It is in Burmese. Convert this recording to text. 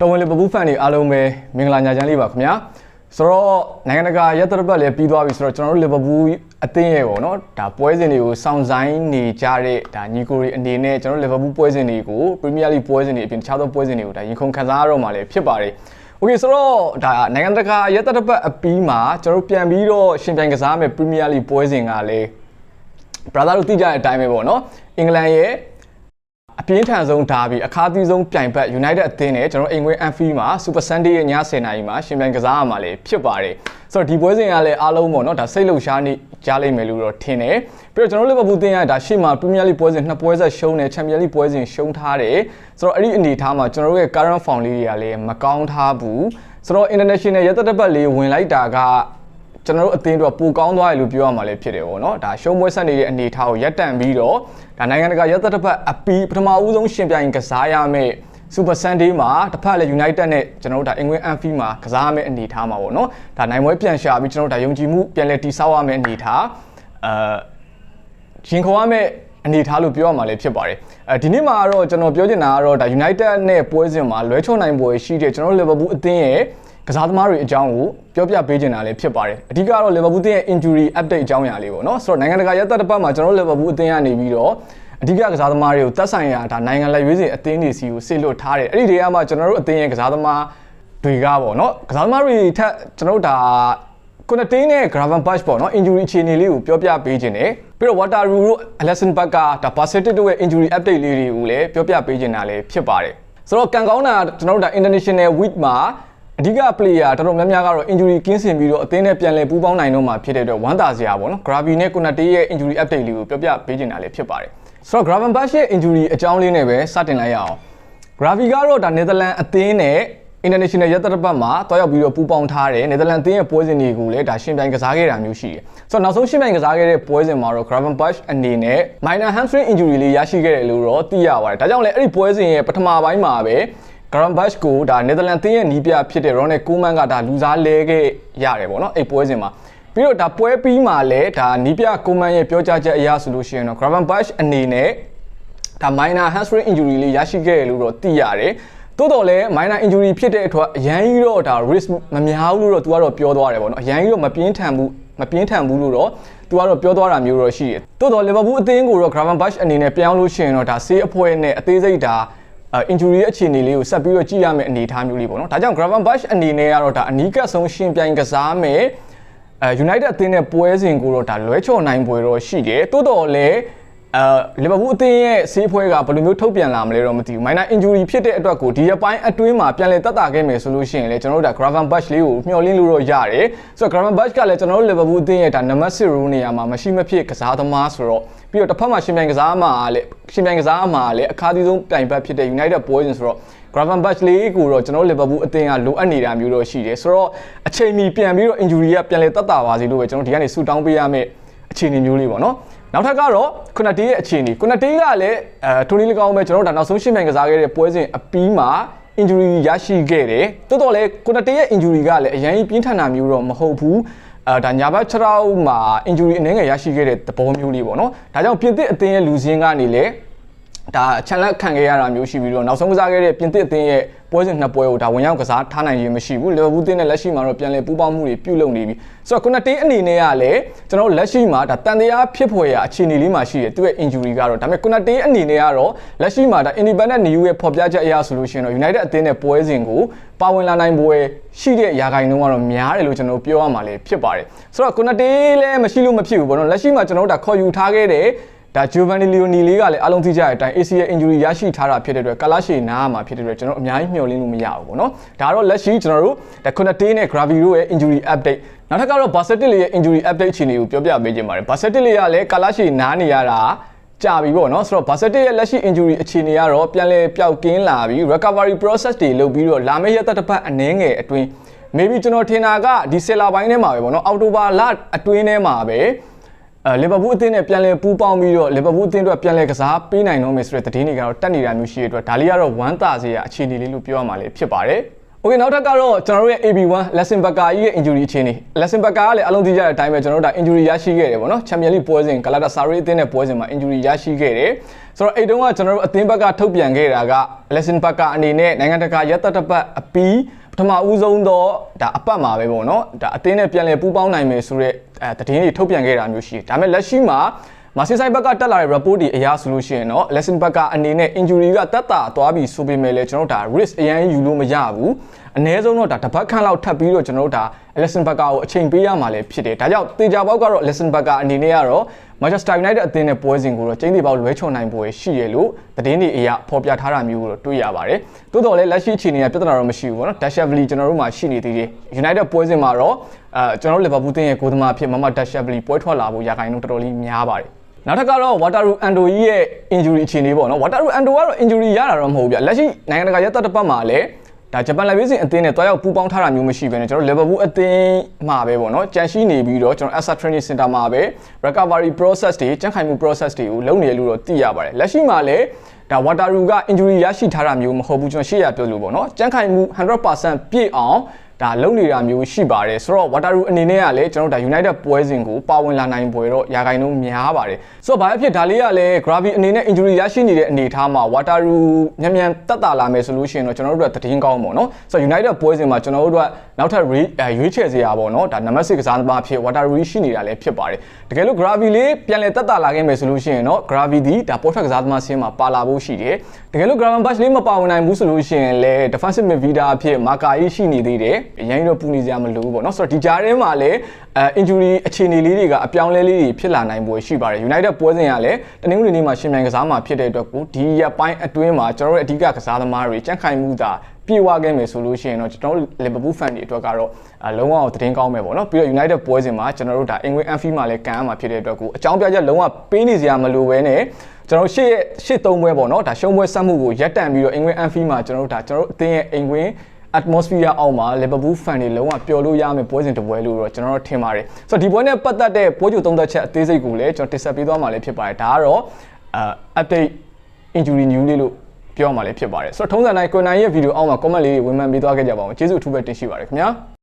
တော်ဝင်လီဗာပူးဖန်တွေအားလုံးပဲမင်္ဂလာညချမ်းလေးပါခင်ဗျာဆိုတော့နိုင်ငံတကာရက်သတ္တပတ်လည်းပြီးသွားပြီဆိုတော့ကျွန်တော်တို့လီဗာပူးအသင်းရဲ့ပေါ့နော်ဒါပွဲစဉ်တွေကိုစောင့်ဆိုင်နေကြတဲ့ဒါညီကိုရီအနေနဲ့ကျွန်တော်တို့လီဗာပူးပွဲစဉ်တွေကိုပရီးမီးယားလိပွဲစဉ်တွေအပြင်တခြားသောပွဲစဉ်တွေကိုဒါရင်ခုန်ခံစားရတော့မှလည်းဖြစ်ပါတယ်โอเคဆိုတော့ဒါနိုင်ငံတကာရက်သတ္တပတ်အပြီးမှာကျွန်တော်တို့ပြန်ပြီးတော့ရှင်ပြိုင်ကစားမယ်ပရီးမီးယားလိပွဲစဉ်ကလည်း brother တို့သိကြတဲ့အတိုင်းပဲပေါ့နော်အင်္ဂလန်ရဲ့ အပြင်းထန်ဆုံးဒါဘီအခါသီးဆုံးပြိုင်ဘက် United အသင်းနဲ့ကျွန်တော်အိမ်ခွင်း Anfield မှာ Super Sunday ရဲ့ည10:00နာရီမှာရှင်ပြိုင်ကစားရမှာလေဖြစ်ပါတယ်ဆိုတော့ဒီပွဲစဉ်ကလည်းအားလုံးပေါ့နော်ဒါစိတ်လှုပ်ရှားနေကြားလိမ့်မယ်လို့တော့ထင်တယ်ပြီးတော့ကျွန်တော် Liverpool သင်းကဒါရှေ့မှာ Premier League ပွဲစဉ်နှစ်ပွဲဆက်ရှုံးတယ် Champions League ပွဲစဉ်ရှုံးထားတယ်ဆိုတော့အဲ့ဒီအနေအထားမှာကျွန်တော်တို့ရဲ့ current form လေးတွေကလည်းမကောင်းထားဘူးဆိုတော့ international ရက်သက်တစ်ပတ်လေးဝင်လိုက်တာက ကျွန်တော်တို့အသင်းတို့ပိုကောင်းသွားတယ်လို့ပြောရမှာလည်းဖြစ်တယ်ပေါ့နော်ဒါရှုံးပွဲဆက်နေတဲ့အနေအထားကိုရပ်တန့်ပြီးတော့ဒါနိုင်ငံတကာရက်သက်တစ်ပတ်အပီးပထမဦးဆုံးရှင်ပြိုင်ကစားရမယ့် Super Sunday မှာတစ်ဖက်လည်း United နဲ့ကျွန်တော်တို့ဒါအင်္ဂလန် Anfield မှာကစားရမယ့်အနေအထားမှာပေါ့နော်ဒါနိုင်ပွဲပြန်ရှာပြီးကျွန်တော်တို့ဒါယုံကြည်မှုပြန်လည်တည်ဆောက်ရမယ့်အနေအထားအဲရင်ခေါ်ရမယ့်အနေထားလို့ပြောရမှာလည်းဖြစ်ပါတယ်အဲဒီနေ့မှာတော့ကျွန်တော်ပြောချင်တာကတော့ဒါ United နဲ့ပွဲစဉ်မှာလွဲချော်နိုင်ပွဲရှိတဲ့ကျွန်တော်တို့ Liverpool အသင်းရဲ့ ကစားသမားတွေအကြောင်းကိုပြောပြပေးချင်တာလည်းဖြစ်ပါတယ်အဓိကတော့ Liverpool အသင်းရဲ့ injury update အကြောင်းအရာလေးပေါ့နော်ဆိုတော့နိုင်ငံတကာရက်သက်တစ်ပတ်မှာကျွန်တော်တို့ Liverpool အသင်းကနေပြီးတော့အဓိကကစားသမားတွေကိုတက်ဆိုင်ရာဒါနိုင်ငံလက်ရွေးစင်အသင်းတွေစီကိုဆေလွတ်ထားတယ်အဲ့ဒီတွေကမှကျွန်တော်တို့အသင်းရဲ့ကစားသမားတွေကပေါ့နော်ကစားသမားတွေထက်ကျွန်တော်တို့ဒါကွန်တင်းနဲ့ Graven Patch ပေါ့နော် injury အခြေအနေလေးကိုပြောပြပေးခြင်းတယ်ပြီးတော့ Waterloo တို့ Alison Park ကဒါ Bassett တို့ရဲ့ injury update လေးတွေကိုလည်းပြောပြပေးခြင်းတာလည်းဖြစ်ပါတယ်ဆိုတော့ကံကောင်းတာကျွန်တော်တို့ဒါ international week မှာ အဓိက player တော်တော်များများကတော့ injury ကင်းစင်ပြီးတော့အသင်းနဲ့ပြန်လည်ပူးပေါင်းနိုင်တော့မှာဖြစ်တဲ့အတွက်ဝမ်းသာစရာပေါ့နော် Gravy နဲ့ Konate ရဲ့ injury update လေးကိုပြောပြပေးခြင်းတာလည်းဖြစ်ပါတယ်ဆိုတော့ Graven Patch ရဲ့ injury အကြောင်းလေးနဲ့ပဲစတင်လိုက်ရအောင် Gravy ကတော့ဒါ Netherlands အသင်းနဲ့ international ရက်သက်ပတ်မှာတွားရောက်ပြီးတော့ပူးပေါင်းထားတယ်နယ်သာလန်အသင်းရဲ့ပွဲစဉ်တွေကိုလည်းဒါရှင်ပြိုင်ကစားခဲ့တာမျိုးရှိတယ်ဆိုတော့နောက်ဆုံးရှင်ပြိုင်ကစားခဲ့တဲ့ပွဲစဉ်မှာတော့ Gravenberch အနေနဲ့ minor hamstring injury လေးရရှိခဲ့တယ်လို့တော့သိရပါတယ်ဒါကြောင့်လည်းအဲ့ဒီပွဲစဉ်ရဲ့ပထမပိုင်းမှာပဲ Gravenberch ကိုဒါနယ်သာလန်အသင်းရဲ့နီးပြဖြစ်တဲ့ Ronald Koeman ကဒါလူစားလဲခဲ့ရတယ်ပေါ့နော်အဲ့ပွဲစဉ်မှာပြီးတော့ဒါပွဲပြီးမှလည်းဒါနီးပြကိုမန်ရဲ့ပြောကြားချက်အရဆိုလို့ရှိရင်တော့ Gravenberch အနေနဲ့ဒါ minor hamstring injury လေးရရှိခဲ့တယ်လို့တော့သိရတယ်တိုးတော်လဲ minor injury ဖြစ်တဲ့အတွက်အရန်ကြီးတော့ဒါ risk မများဘူးလို့တော့ तू ကတော့ပြောသွားတယ်ပေါ့နော်အရန်ကြီးတော့မပြင်းထန်ဘူးမပြင်းထန်ဘူးလို့တော့ तू ကတော့ပြောသွားတာမျိုးတော့ရှိတယ်တိုးတော် Liverpool အသင်းကိုတော့ Gravenberch အနေနဲ့ပြောင်းလို့ရှိရင်တော့ဒါဆေးအဖွဲ့နဲ့အသေးစိတ်ဒါ injury ရဲ့အခြေအနေလေးကိုဆက်ပြီးတော့ကြည့်ရမယ့်အနေအထားမျိုးလေးပေါ့နော်ဒါကြောင့် Gravenberch အနေနဲ့ကတော့ဒါအနီးကပ်ဆုံးရှင်ပြိုင်ကစားမယ်အဲ United အသင်းနဲ့ပွဲစဉ်ကိုတော့ဒါလွဲချော်နိုင်ပွဲတော့ရှိတယ်တိုးတော်လည်း အဲလီဗာပူးအသင်းရဲ့ဆေးဖွဲကဘယ်လိုမျိုးထုတ်ပြန်လာမလဲတော့မသိဘူး။ minor injury ဖြစ်တဲ့အတွက်ကိုဒီရပိုင်းအတွင်းမှာပြန်လည်တက်တာခဲ့မယ်ဆိုလို့ရှိရင်လည်းကျွန်တော်တို့ဒါ Gravenberch လေးကိုမျှော်လင့်လို့တော့ရတယ်။ဆိုတော့ Gravenberch ကလည်းကျွန်တော်တို့လီဗာပူးအသင်းရဲ့ဒါနံပါတ်6ရိုးနေရာမှာမရှိမဖြစ်ကစားသမားဆိုတော့ပြီးတော့တစ်ဖက်မှာရှင်ပြိုင်ကစားမှာလည်းရှင်ပြိုင်ကစားမှာလည်းအခါသီးဆုံးပြိုင်ဘက်ဖြစ်တဲ့ United Boys ဆိုတော့ Gravenberch လေးကိုတော့ကျွန်တော်တို့ Liverpool အသင်းကလိုအပ်နေတာမျိုးတော့ရှိတယ်ဆိုတော့အချိန်မီပြန်ပြီးတော့ injury ကပြန်လည်တက်တာပါစေလို့ပဲကျွန်တော်ဒီကနေဆူတောင်းပေးရမယ့်အခြေအနေမျိုးလေးပေါ့နော် နောက်ထပ်ကတော့ခုနတေးရဲ့အခြေအနေခုနတေးကလည်းအဲထိုနီလကောင်ပဲကျွန်တော်တို့ဒါနောက်ဆုံးရှင်းမြန်ကစားခဲ့တဲ့ပွဲစဉ်အပြီးမှာ injury ရရှိခဲ့တယ်တော်တော်လည်းခုနတေးရဲ့ injury ကလည်းအရင်ပြင်းထန်တာမျိုးတော့မဟုတ်ဘူးအဲဒါညာဘက်6ရောက်မှာ injury အနေငယ်ရရှိခဲ့တဲ့သဘောမျိုးလေးပေါ့နော်ဒါကြောင့်ပြင်သစ်အသင်းရဲ့လူစင်းကနေလည်း ဒါချန်လက်ခံခဲ့ရတာမျိုးရှိပြီးတော့နောက်ဆုံးကစားခဲ့တဲ့ပြင်သစ်အသင်းရဲ့ပွဲစဉ်နှစ်ပွဲကိုဒါဝင်ရောက်ကစားထားနိုင်ခြင်းမရှိဘူးလီဗာပူးအသင်းနဲ့လက်ရှိမှာတော့ပြန်လည်ပူးပေါင်းမှုတွေပြုလုပ်နေပြီဆိုတော့ခုနတေးအနေနဲ့ကလည်းကျွန်တော်လက်ရှိမှာဒါတန်တရားဖြစ်ဖွယ်ရာအခြေအနေလေးမှာရှိတယ်သူ့ရဲ့ injury ကတော့ဒါပေမဲ့ခုနတေးအနေနဲ့ကတော့လက်ရှိမှာဒါ independent new ရဲ့ဖော်ပြချက်အရဆိုလို့ရှိရင်တော့ United အသင်းနဲ့ပွဲစဉ်ကိုပါဝင်လာနိုင်ပွဲရှိတဲ့ရာဂိုင်နှုန်းကတော့များတယ်လို့ကျွန်တော်ပြောရမှာလည်းဖြစ်ပါတယ်ဆိုတော့ခုနတေးလည်းမရှိလို့မဖြစ်ဘူးပေါ့နော်လက်ရှိမှာကျွန်တော်တို့ဒါခေါ်ယူထားခဲ့တဲ့ ဒါ Giovanni Leoni လေးကလည်းအလုံးသိကြတဲ့အတိုင်း ACL injury ရရှိထားတာဖြစ်တဲ့အတွက်ကလာရှေနားမှာဖြစ်တဲ့အတွက်ကျွန်တော်အများကြီးမျှော်လင့်လို့မရဘူးပေါ့နော်ဒါတော့လက်ရှိကျွန်တော်တို့ဒါ Konate နဲ့ Graviro ရဲ့ injury update နောက်ထပ်ကတော့ Basetil ရဲ့ injury update အခြေအနေကိုပြောပြပေးခြင်းပါတယ် Basetil ကလည်းကလာရှေနားနေရတာကြာပြီပေါ့နော်ဆိုတော့ Basetil ရဲ့လက်ရှိ injury အခြေအနေကတော့ပြန်လည်ပျောက်ကင်းလာပြီး recovery process တွေလုပ်ပြီးတော့လာမယ့်ရက်သက်တစ်ပတ်အနည်းငယ်အတွင်း maybe ကျွန်တော်ထင်တာကဒီဆယ်လာပိုင်းထဲမှာပဲပေါ့နော်အောက်တိုဘာလအတွင်းထဲမှာပဲ အဲလီဗာပူးအသင်းနဲ့ပြန်လည်ပူးပေါင်းပြီးတော့လီဗာပူးအသင်းအတွက်ပြန်လည်ကစားပေးနိုင်တော့မယ်ဆိုတဲ့သတင်းတွေကတော့တက်နေတာမျိုးရှိတဲ့အတွက်ဒါလေးကတော့ဝမ်းသာစရာအခြေအနေလေးလို့ပြောရမှာလည်းဖြစ်ပါတယ်။ โอเคနောက်ထပ်ကတော့ကျွန်တော်တို့ရဲ့ AB1 lesson Bakker ကြီးရဲ့ injury အခြေအနေ lesson Bakker ကလည်းအလုံးသိကြတဲ့အတိုင်းပဲကျွန်တော်တို့ဒါ injury ရရှိခဲ့တယ်ပေါ့နော် Champions League ပွဲစဉ် Galatasaray အသင်းနဲ့ပွဲစဉ်မှာ injury ရရှိခဲ့တယ်ဆိုတော့အဲ့တုန်းကကျွန်တော်တို့အသင်းဘက်ကထုတ်ပြန်ခဲ့တာက lesson Bakker အနေနဲ့နိုင်ငံတကာရက်သက်တစ်ပတ်အပီးပထမဦးဆုံးတော့ဒါအပတ်မှာပဲပေါ့နော်ဒါအသင်းနဲ့ပြန်လည်ပူးပေါင်းနိုင်မယ်ဆိုတဲ့အဲ သတင်းတွေထုတ်ပြန်ခဲ့တာမျိုးရှိတယ်ဒါပေမဲ့လက်ရှိမှာမာဆီဆိုင်ဘက်ကတက်လာတဲ့ report တွေအရဆိုလို့ရှိရင်တော့ lesson ဘက်ကအနေနဲ့ injury ကတက်တာသွားပြီဆိုပေမဲ့လည်းကျွန်တော်တို့ဒါ risk အရင်ယူလို့မရဘူးအနည်းဆုံးတော့ဒါတစ်ပတ်ခန့်လောက်ထပ်ပြီးတော့ကျွန်တော်တို့ဒါ lesson ဘက်ကကိုအချိန်ပေးရမှာလည်းဖြစ်တယ်ဒါကြောင့်တေချာပေါက်ကတော့ lesson ဘက်ကအနေနဲ့ကတော့ Manchester United အသင်းနဲ့ပွဲစဉ်ကိုတော့ကျင်းသေးပေါက်လွဲချွန်နိုင်ပွဲရှိရလို့သတင်းတွေအရဖော်ပြထားတာမျိုးကိုတော့တွေ့ရပါတယ်တိုးတော်လည်းလက်ရှိအခြေအနေကပြဿနာတော့မရှိဘူးပေါ့နော် Dashavli ကျွန်တော်တို့မှာရှိနေသေးတယ် United ပွဲစဉ်မှာတော့အဲကျွန်တော်တို့ Liverpool အသင်းရဲ့ဂိုးသမားအဖြစ်မမ Dashavli ပွဲထွက်လာဖို့ရာခိုင်နှုန်းတော်တော်လေးများပါတယ်နောက်ထပ်ကတော့ Wataru Ando ကြီးရဲ့ injury အခြေအနေပေါ့နော် Wataru Ando ကတော့ injury ရတာတော့မဟုတ်ဘူးဗျလက်ရှိနိုင်ငံတကာရက်သက်တစ်ပတ်မှာလည်း ဒါဂျပန်လက်ဝေးစင်အသင်းနဲ့တွားရောက်ပူးပေါင်းထားတာမျိုးမရှိဘဲနဲ့ကျွန်တော် Liverpool အသင်းမှာပဲပေါ့နော်ကြန့်ရှိနေပြီးတော့ကျွန်တော် Asset Training Center မှာပဲ recovery process တွေကြန့်ခိုင်မှု process တွေကိုလုပ်နေရလို့တော့သိရပါတယ်လက်ရှိမှာလည်းဒါ Wataru က injury ရရှိထားတာမျိုးမဟုတ်ဘူးကျွန်တော်ရှေ့ရပြောလို့ပေါ့နော်ကြန့်ခိုင်မှု100%ပြည့်အောင် ဒါလုံနေတာမျိုးရှိပါတယ်ဆိုတော့ Wataru အနေနဲ့ကလည်းကျွန်တော်ဒါ United ပွဲစဉ်ကိုပါဝင်လာနိုင်ပွဲတော့ရာခိုင်နှုန်းများပါတယ်ဆိုတော့ဘာဖြစ်ဒါလေးကလည်း Gravy အနေနဲ့ injury ရရှိနေတဲ့အနေအထားမှာ Wataru မြန်မြန်တက်တာလာမယ်ဆိုလို့ရှိရင်တော့ကျွန်တော်တို့ကတည်င်းကောင်းပေါ့နော်ဆိုတော့ United ပွဲစဉ်မှာကျွန်တော်တို့ကနောက်ထပ်ရွေးချယ်စရာပေါ့နော်ဒါနံပါတ်6ကစားသမားဖြစ် Wataru ရှိနေတာလည်းဖြစ်ပါတယ်တကယ်လို့ Gravy လေးပြန်လည်တက်တာလာခဲ့မယ်ဆိုလို့ရှိရင်တော့ Gravy ဒီဒါပေါ်ထွက်ကစားသမားဆင်းမှာပါလာဖို့ရှိတယ်တကယ်လို့ Graven Batch လေးမပါဝင်နိုင်ဘူးဆိုလို့ရှိရင်လည်း defensive midfielder အဖြစ် Marca ကြီးရှိနေသေးတယ်အရင်တော့ပူနေစရာမလိုဘူးပေါ့နော်ဆိုတော့ဒီကြားထဲမှာလည်းအဲ injury အခြေအနေလေးတွေကအပြောင်းလဲလေးတွေဖြစ်လာနိုင်ပွဲရှိပါတယ် United ပွဲစဉ်ကလည်းတနင်္ဂနွေနေ့မှာရှင်မြန်ကစားမှာဖြစ်တဲ့အတွက်ကိုဒီရက်ပိုင်းအတွင်းမှာကျွန်တော်တို့အဓိကကစားသမားတွေကြန့်ခိုင်မှုသာ ပြေဝခဲ့မယ်ဆိုလို့ရှိရင်တော့ကျွန်တော်တို့ Liverpool fan တွေအတွက်ကတော့လုံးဝသတင်းကောင်းမယ်ပေါ့နော်ပြီးတော့ United ပွဲစဉ်မှာကျွန်တော်တို့ဒါ England Anfield မှာလည်းကန်ရမှာဖြစ်တဲ့အတွက်ကိုအကြောင်းပြချက်လုံးဝပေးနေစရာမလိုဘဲနဲ့ကျွန်တော်ရှေ့ရှေ့သုံးပွဲပေါ့နော်ဒါရှုံးပွဲဆက်မှုကိုရပ်တန့်ပြီးတော့ England Anfield မှာကျွန်တော်တို့ဒါကျွန်တော်တို့အသင်းရဲ့ England atmosphere အောက်မှာ Liverpool fan တွေလုံးဝပျော်လို့ရမယ်ပွဲစဉ်တစ်ပွဲလို့တော့ကျွန်တော်တို့ထင်ပါတယ်ဆိုတော့ဒီပွဲနဲ့ပတ်သက်တဲ့ပွဲကြိုသုံးသက်ချက်အသေးစိတ်ကိုလည်းကျွန်တော်တင်ဆက်ပေးသွားမှာလည်းဖြစ်ပါတယ်ဒါကတော့အဲ update injury news လေးလို့ ပြောမှာလည်းဖြစ်ပါတယ်ဆိုတော့ထုံးစံတိုင်းကိုနိုင်ရဲ့ဗီဒီယိုအောက်မှာ comment လေးတွေဝင်မှန်ပေးသွားခဲ့ကြပါဦးကျေးဇူးအထူးပဲတင်ရှိပါတယ်ခင်ဗျာ